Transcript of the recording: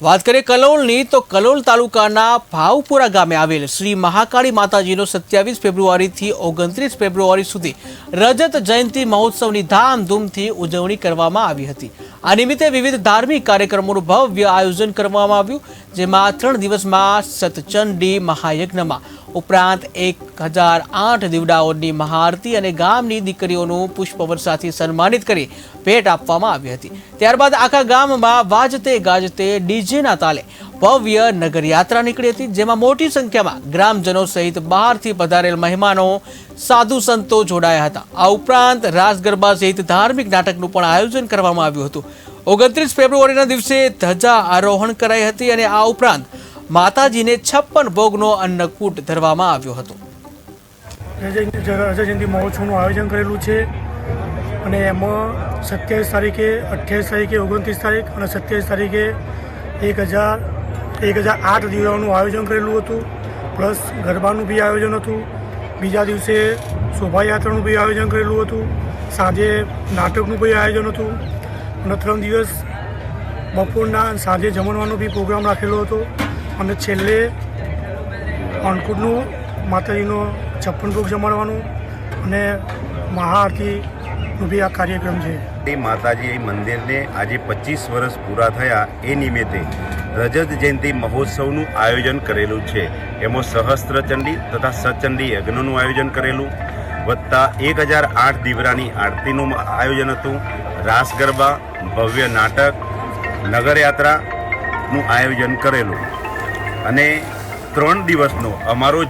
વાત કરીએ કલોલની, તો કલોલ તાલુકાના ભાવપુરા ગામે આવેલ શ્રી મહાકાળી માતાજીનો સત્યાવીસ ફેબ્રુઆરીથી ઓગણત્રીસ ફેબ્રુઆરી સુધી રજત જયંતિ મહોત્સવની ધામધૂમથી ઉજવણી કરવામાં આવી હતી. આ નિમિત્તે વિવિધ ધાર્મિક કાર્યક્રમોનું ભવ્ય આયોજન કરવામાં આવ્યું, જેમાં ત્રણ દિવસમાં સતચંડી મહાયજ્ઞમાં ઉપરાંત એક હજાર આઠ દીવડાઓની મહાઆરતી અને ગામની દીકરીઓનું પુષ્પવર્ષાથી સન્માનિત કરી ભેટ આપવામાં આવી હતી. ત્યારબાદ આખા ગામમાં વાજતે ગાજતે ડીજેના તાલે ભવ્ય નગરયાત્રા નીકળી હતી, જેમાં મોટી સંખ્યામાં ગ્રામજનો સહિત બહારથી પધારેલ મહેમાનો, સાધુ સંતો જોડાયા હતા. આ ઉપરાંત રાસ ગરબા સહિત ધાર્મિક નાટકનું પણ આયોજન કરવામાં આવ્યું હતું. ઓગણત્રીસ ફેબ્રુઆરીના દિવસે ધજા આરોહણ કરાઈ હતી અને આ ઉપરાંત માતાજીને છપ્પન ભોગનો અન્નકૂટ ધરવામાં આવ્યો હતો. રજા જયંતિ મહોત્સવનું આયોજન કરેલું છે. અને એમાં સત્યાવીસ તારીખે, અઠ્યાવીસ તારીખે, ઓગણત્રીસ તારીખ અને સત્યાવીસ તારીખે એક હજાર એક હજાર આઠ દીવડાઓનું આયોજન કરેલું હતું, પ્લસ ગરબાનું બી આયોજન હતું. બીજા દિવસે શોભાયાત્રાનું બી આયોજન કરેલું હતું. સાંજે નાટકનું બી આયોજન હતું. અને ત્રણ દિવસ બપોરના સાંજે જમણવાનો બી પ્રોગ્રામ રાખેલો હતો. અને છેલ્લે અણકુટનું માતાજીનો છપ્પન ભોગ જમાડવાનું અને મહાઆરતીનું બી આ કાર્યક્રમ છે. એ માતાજી મંદિરને આજે પચીસ વર્ષ પૂરા થયા એ નિમિત્તે રજત જયંતિ મહોત્સવનું આયોજન કરેલું છે. એમાં સહસ્ત્રચંડી તથા સચંડી યજ્ઞનું આયોજન કરેલું. વત્તા એક હજાર આઠ દીવરાની આરતીનું આયોજન હતું. રાસ ગરબા, ભવ્ય નાટક, નગરયાત્રાનું આયોજન કરેલું. અને ત્રણ દિવસનો અમારો જ